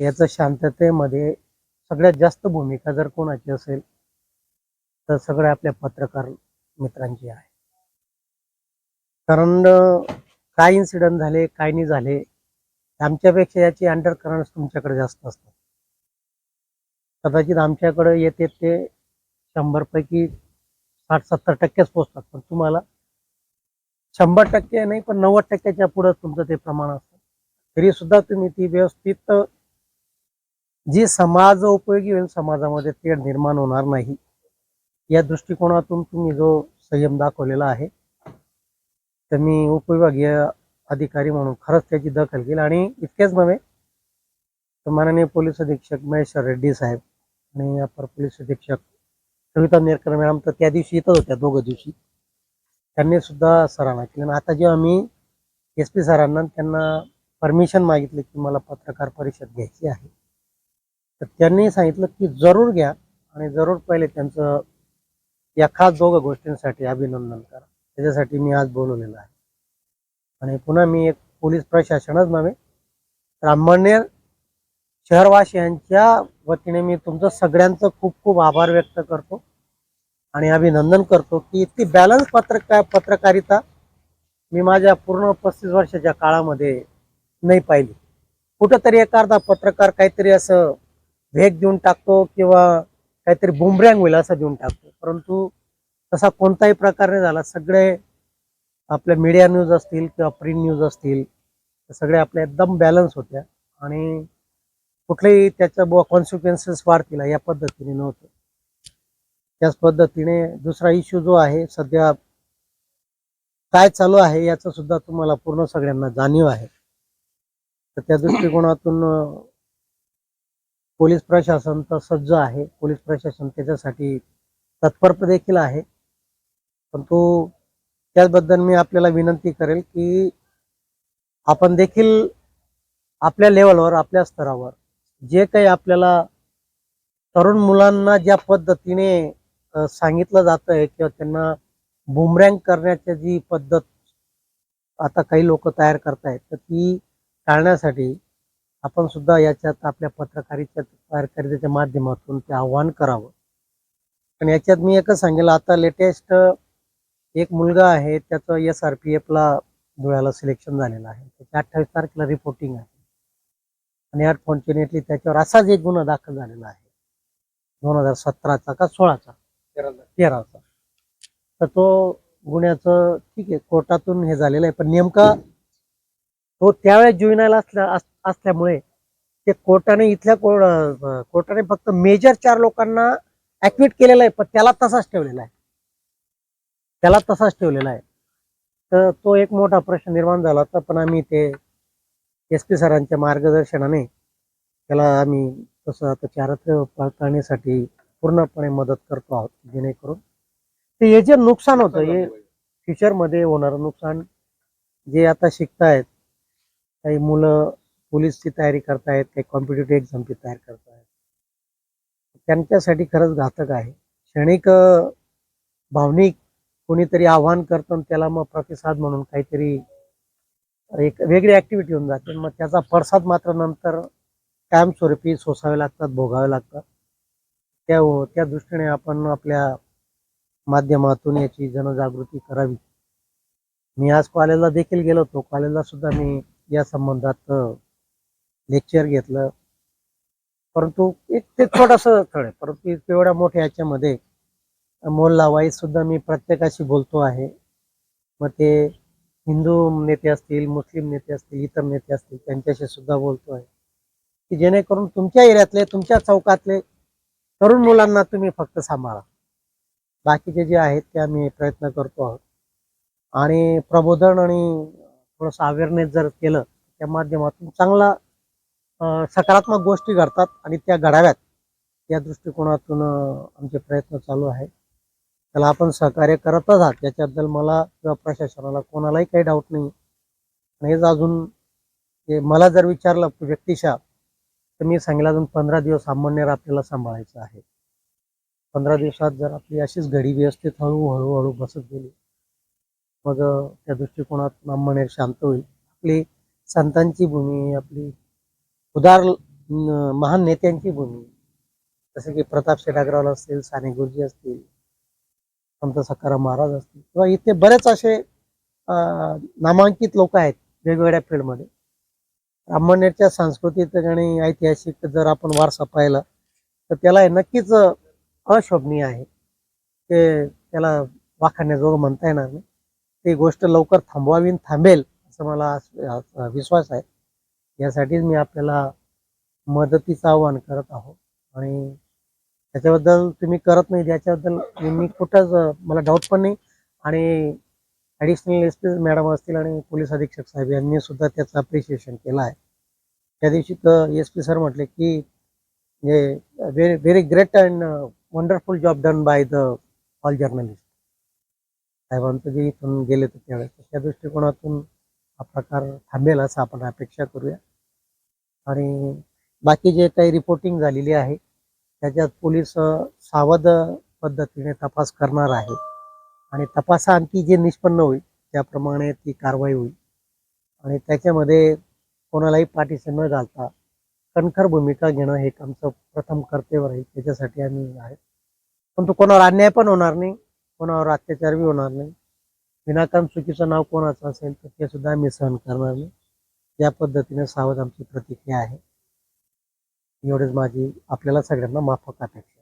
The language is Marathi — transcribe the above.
याचं शांततेमध्ये सगळ्यात जास्त भूमिका जर कोणाची असेल तर सगळ्या आपल्या पत्रकार मित्रांची आहे. कारण काय इन्सिडंट झाले काय नाही झाले आमच्यापेक्षा याची अंडर करंट तुमच्याकडे जास्त असतात. कदाचित आमच्याकडे येते ते शंभर पैकी साठ सत्तर टक्केच पोचतात पण तुम्हाला शंभर टक्के नाही पण नव्वद टक्क्याच्या पुढं तुमचं ते प्रमाण असतं. तरी सुद्धा तुम्ही ती व्यवस्थित जे समाज उपयोगी होईल समाजामध्ये तेढ निर्माण होणार नाही. या दृष्टिकोनातून तुम्ही जो संयम दाखवलेला आहे तर मी उपविभागीय अधिकारी म्हणून खरंच त्याची दखल घेईल. आणि इतकेच नव्हे तर माननीय पोलीस अधीक्षक महेश्वर रेड्डी साहेब आणि अपर पोलीस अधीक्षक कविता नेरकर मॅडम तर त्या दिवशी येतच होत्या दोघं दिवशी. त्यांनी सुद्धा सराहना केली. आणि आता जेव्हा मी एस पी सरांना त्यांना परमिशन मागितली की मला पत्रकार परिषद घ्यायची आहे. तर त्यांनी सांगितलं की जरूर घ्या आणि जरूर पहिले त्यांचं या खास दोघं गोष्टींसाठी अभिनंदन करा. त्याच्यासाठी मी आज बोलवलेलं आहे. आणि पुन्हा मी एक पोलीस प्रशासनच नव्हे तर अंबरनेर शहरवासियांच्या वतीने मी तुमचं सगळ्यांचं खूप खूप आभार व्यक्त करतो आणि अभिनंदन करतो की इतकी बॅलन्स पत्रकार पत्रकारिता मी माझ्या पूर्ण पस्तीस वर्षाच्या काळामध्ये नाही पाहिली. कुठंतरी एखादा पत्रकार काहीतरी असं वेग देऊन टाकतो किंवा काहीतरी बुमरँग होईल असं देऊन टाकतो. परंतु तसा कोणताही प्रकार नाही झाला. सगळे आपल्या मीडिया न्यूज असतील किंवा प्रिंट न्यूज असतील सगळे आपल्या एकदम बॅलन्स होत्या. आणि कुठलेही त्याच्या बुवा कॉन्सिक्वेन्सेस वाढतील या पद्धतीने नव्हतं. त्याच पद्धतीने दुसरा इश्यू जो आहे सध्या काय चालू आहे याचं सुद्धा तुम्हाला पूर्ण सगळ्यांना जाणीव आहे. तर त्या दृष्टिकोनातून पोलीस प्रशासन तर सज्ज आहे. पोलीस प्रशासन त्याच्यासाठी तत्पर देखील आहे. परंतु त्याचबद्दल मी आपल्याला विनंती करेल की आपण देखील आपल्या लेवलवर आपल्या स्तरावर जे काही आपल्याला तरुण मुलांना ज्या पद्धतीने सांगितलं जातं आहे किंवा त्यांना बुमरँग करण्याची जी पद्धत आता काही लोक तयार करतायत तर ती टाळण्यासाठी आपण सुद्धा याच्यात आपल्या पत्रकारितेच्या पत्रकारितेच्या माध्यमातून ते आव्हान करावं. आणि याच्यात मी एकच सांगेल आता लेटेस्ट एक मुलगा आहे त्याचं एस आर पी एफला धुळ्याला सिलेक्शन झालेलं आहे. त्याच्या अठ्ठावीस तारखेला रिपोर्टिंग आहे. आणि अनफॉर्च्युनेटली त्याच्यावर असाच एक गुन्हा दाखल झालेला आहे. दोन हजार सतराचा का सोळाचा? तेराचा. तर तो गुन्ह्याचं ठीक आहे कोर्टातून हे झालेलं आहे. पण नेमका तो त्यावेळेस जुईनायला असल्या अस- असल्यामुळे ते कोर्टाने इथल्या कोर्टाने फक्त मेजर चार लोकांना ऍक्विट केलेला आहे पण त्याला तसाच ठेवलेला आहे. त्याला तसाच ठेवलेला आहे. तर तो एक मोठा प्रश्न निर्माण झाला होता पण आम्ही ते एस पी सरांच्या मार्गदर्शनाने त्याला आम्ही तसं आता चारित्र्य पडताळणीसाठी पूर्णपणे मदत करतो आहोत जेणेकरून ते हे जे नुकसान होतं हे फ्युचरमध्ये होणारं नुकसान जे आता शिकतायत काही मुलं पोलीसची तयारी करतायत काही कॉम्पिटेटिव्ह एक्झामची तयारी करतायत. त्यांच्यासाठी खरंच घातक आहे. क्षणिक भावनिक कोणीतरी आव्हान करतो आणि त्याला मग प्रतिसाद म्हणून काहीतरी एक वेगळी ऍक्टिव्हिटी होऊन जाते. मग त्याचा पडसाद मात्र नंतर कायमस्वरूपी सोसावे लागतात भोगावे लागतात. त्या त्या दृष्टीने आपण आपल्या माध्यमातून याची जनजागृती करावी. मी आज कॉलेजला देखील गेलो होतो. कॉलेजला सुद्धा मी या संबंधात लेक्चर घेतलं. परंतु एक ते थोडंसं स्थळ आहे. परंतु एवढ्या मोठ्या याच्यामध्ये मोल लावाई सुद्धा मी प्रत्येकाशी बोलतो आहे. मग ते हिंदू नेते असतील मुस्लिम नेते असतील इतर नेते असतील त्यांच्याशी सुद्धा बोलतो आहे. की जेणेकरून तुमच्या एरियातले तुमच्या चौकातले तरुण मुलांना तुम्ही फक्त सांभाळा. बाकीचे जे आहेत ते आम्ही प्रयत्न करतो आहोत. आणि प्रबोधन आणि थोडंसं अवेअरनेस जर केलं त्या माध्यमातून चांगला सकारात्मक गोष्टी घडतात आणि त्या घडाव्यात या दृष्टिकोनातून आमचे प्रयत्न चालू आहे. त्याला आपण सहकार्य करतच आहात याच्याबद्दल मला किंवा प्रशासनाला कोणालाही काही डाऊट नाही. आणि हेच अजून मला जर विचारलं व्यक्तिशा तर मी सांगेल अजून पंधरा दिवस सामान्य आपल्याला सांभाळायचं आहे. पंधरा दिवसात जर आपली अशीच घडी व्यवस्थित हळू हळूहळू बसत गेली मग त्या दृष्टिकोनात अंमळनेर शांत होईल. आपली संतांची भूमी आपली उदार महान नेत्यांची भूमी. जसं की प्रताप शेट अग्रवाल असतील साने गुरुजी असतील संत सखाराम महाराज असतील किंवा इथे बरेच असे नामांकित लोक आहेत वेगवेगळ्या फील्डमध्ये. ब्राह्मणेरच्या सांस्कृतिक आणि ऐतिहासिक जर आपण वारसा पाहिला तर त्याला हे नक्कीच अशोभनीय आहे. ते त्याला वाखाण्याजोगं म्हणता येणार नाही. ती गोष्ट लवकर थांबवावी थांबेल असं मला विश्वास आहे. यासाठीच मी आपल्याला मदतीचं आवाहन करत आहोत. आणि त्याच्याबद्दल तुम्ही करत नाही याच्याबद्दल मी कुठंच मला डाऊट पण नाही. आणि ॲडिशनल एस पी मॅडम असतील आणि पोलीस अधीक्षक साहेब यांनी सुद्धा त्याचं अप्रिशिएशन केलं आहे. त्या दिवशी तर एस पी सर म्हटले की म्हणजे very very great and wonderful job done by the all journalist साहेबांचं जे इथून गेले तर त्यावेळेस त्या दृष्टिकोनातून हा प्रकार थांबेल असं आपण अपेक्षा करूया. आणि बाकी जे काही रिपोर्टिंग झालेली आहे त्याच्यात पोलीस सावध पद्धतीने तपास करणार आहे. आणि तपासाअंती जे निष्पन्न होईल त्याप्रमाणे ती कारवाई होईल. आणि त्याच्यामध्ये कोणालाही पाठीशी न घालता कणखर भूमिका घेणं हे आमचं प्रथम कर्तव्य राहील त्याच्यासाठी आम्ही आहे. परंतु कोणावर अन्याय पण होणार नाही. कोणावर अत्याचार बी होणार नाही. विनाकारण चुकीचं नाव कोणाचं असेल तर ते सुद्धा आम्ही सहन करणार नाही. या पद्धतीने सावध आमची प्रतिक्रिया आहे. एवढेच माझी आपल्याला सगळ्यांना माफक अपेक्षा